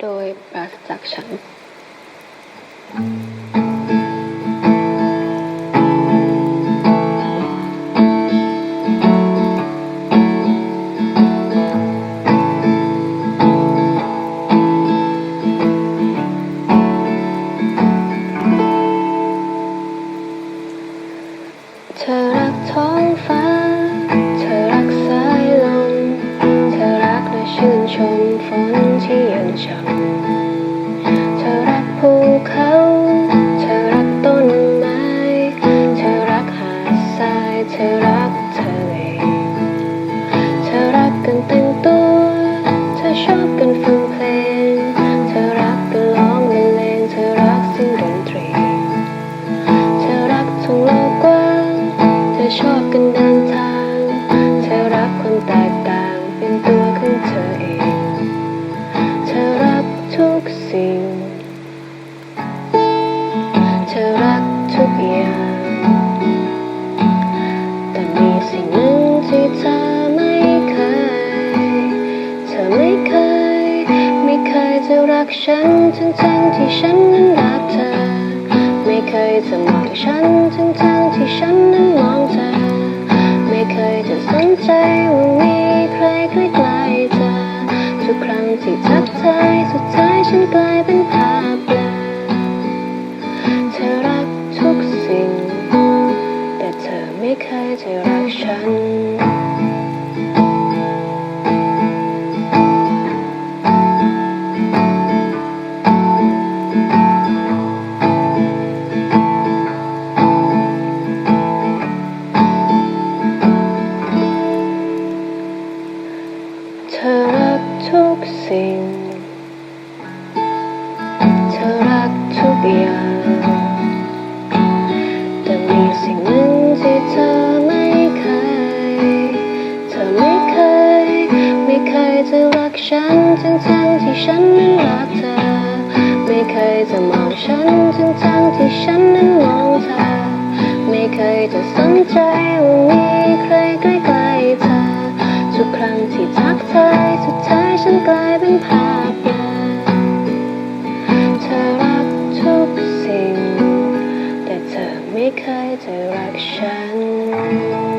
โดยปราศจากฉันเธอ เธอรักทุกอย่างแต่มีสิ่งหนึ่งที่เธอไม่เคย เธอไม่เคย ไม่เคยจะรักฉันทั้งทั้งๆที่ฉันนั้นรักเธอ ไม่เคยจะมองฉันทั้งทั้ง ทุกครั้งที่ทักทายสุดท้ายฉันกลายเป็นภาพเบลอเธอรักทุกสิ่ง แต่เธอไม่เคยจะรักฉัน สิ่ง เธอรักทุกอย่าง แต่มีสิ่งหนึ่งที่เธอไม่เคย เธอไม่เคย ไม่เคยจะรักฉันทั้งทั้งที่ฉันนั้นรักเธอ ไม่เคยจะมองฉันทั้งทั้งที่ฉันนั้นมองเธอ ไม่เคยจะ Take a direction。